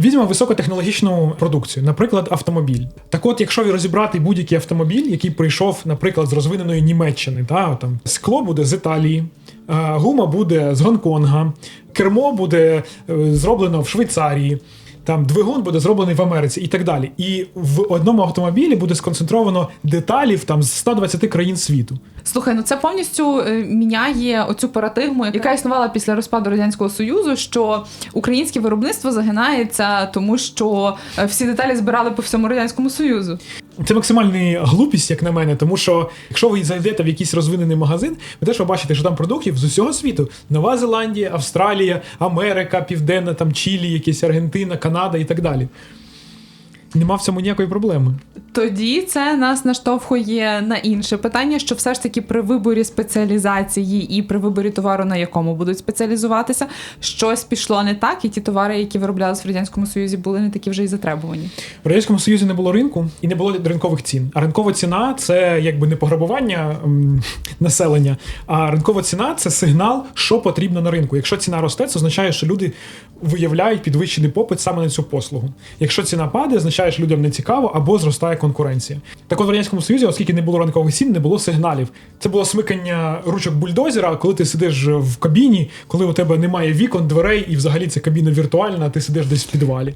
Візьмемо високотехнологічну продукцію, наприклад, автомобіль. Так от, якщо розібрати будь-який автомобіль, який прийшов, наприклад, з розвиненої Німеччини, та, там, скло буде з Італії, гума буде з Гонконга, кермо буде е, зроблено в Швейцарії. Там двигун буде зроблений в Америці і так далі. І в одному автомобілі буде сконцентровано деталів там з 120 країн світу. Слухай, ну це повністю е, міняє оцю парадигму, яка існувала після розпаду радянського союзу, що українське виробництво загинається, тому що е, всі деталі збирали по всьому радянському союзу. Це максимальна глупість, як на мене, тому що якщо ви зайдете в якийсь розвинений магазин, ви теж побачите, що там продуктів з усього світу: Нова Зеландія, Австралія, Америка, Південна, там Чилі, якісь Аргентина, Канада і так далі. Нема в цьому ніякої проблеми. Тоді це нас наштовхує на інше питання, що все ж таки при виборі спеціалізації і при виборі товару, на якому будуть спеціалізуватися, щось пішло не так, і ті товари, які вироблялись в радянському союзі, були не такі вже й затребувані. В Радянському Союзі не було ринку і не було ринкових цін. А ринкова ціна це якби не пограбування м, населення, а ринкова ціна це сигнал, що потрібно на ринку. Якщо ціна росте, це означає, що люди виявляють підвищений попит саме на цю послугу. Якщо ціна падає, означає, що людям не цікаво або зростає конкуренція. Так от в радянському союзі, оскільки не було ранкових цін, не було сигналів. Це було смикання ручок бульдозера, коли ти сидиш в кабіні, коли у тебе немає вікон, дверей, і взагалі ця кабіна віртуальна, а ти сидиш десь в підвалі.